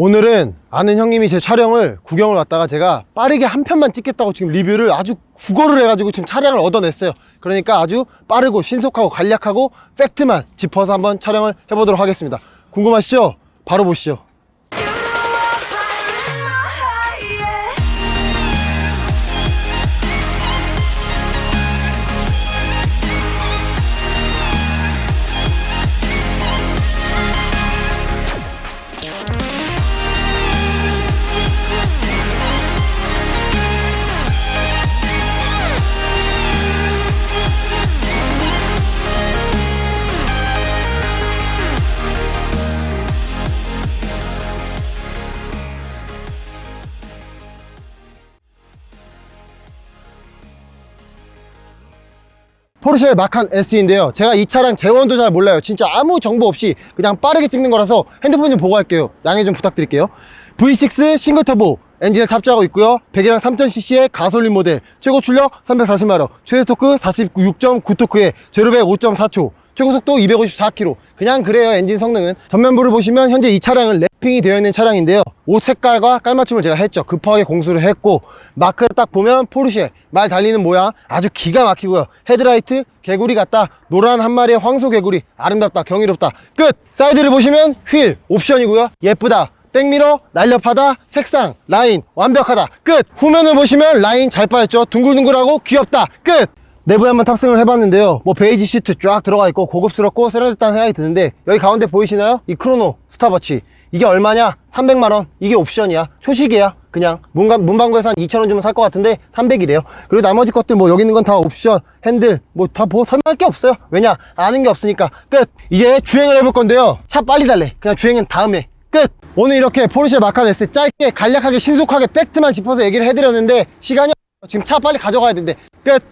오늘은 아는 형님이 제 촬영을 구경을 왔다가 제가 빠르게 한 편만 찍겠다고 지금 리뷰를 아주 국어를 해가지고 지금 차량을 얻어냈어요. 그러니까 아주 빠르고 신속하고 간략하고 팩트만 짚어서 한번 촬영을 해보도록 하겠습니다. 궁금하시죠? 바로 보시죠. 포르쉐 마칸 S인데요. 제가 이 차량 재원도 잘 몰라요. 진짜 아무 정보 없이 그냥 빠르게 찍는 거라서 핸드폰 좀 보고 할게요. 양해 좀 부탁드릴게요. V6 싱글 터보 엔진을 탑재하고 있고요. 배기량 3000cc의 가솔린 모델, 최고 출력 340마력, 최대 토크 46.9토크에 제로백 5.4초, 최고 속도 254km. 그냥 그래요, 엔진 성능은. 전면부를 보시면 현재 이 차량은 랩핑이 되어 있는 차량인데요. 옷 색깔과 깔맞춤을 제가 했죠. 급하게 공수를 했고, 마크를 딱 보면 포르쉐, 말 달리는 모양 아주 기가 막히고요. 헤드라이트, 개구리 같다. 노란 한 마리의 황소 개구리. 아름답다, 경이롭다. 끝! 사이드를 보시면 휠, 옵션이고요. 예쁘다. 백미러, 날렵하다, 색상, 라인, 완벽하다, 끝! 후면을 보시면 라인 잘 빠졌죠? 둥글둥글하고 귀엽다, 끝! 내부에 한번 탑승을 해봤는데요. 뭐 베이지 시트 쫙 들어가 있고 고급스럽고 세련됐다는 생각이 드는데 여기 가운데 보이시나요? 이 크로노 스타버치. 이게 얼마냐? 300만원. 이게 옵션이야. 초식이야. 그냥 문가, 문방구에서 한 2,000원 주면 살 것 같은데 300이래요. 그리고 나머지 것들 뭐 여기 있는 건 다 옵션 핸들 뭐 다 뭐 설명할 게 없어요. 왜냐? 아는 게 없으니까. 끝. 이제 주행을 해볼 건데요. 차 빨리 달래. 그냥 주행은 다음에. 끝. 오늘 이렇게 포르쉐 S 짧게 간략하게 신속하게 팩트만 짚어서 얘기를 해드렸는데 시간이. 지금 차 빨리 가져가야 되는데 끝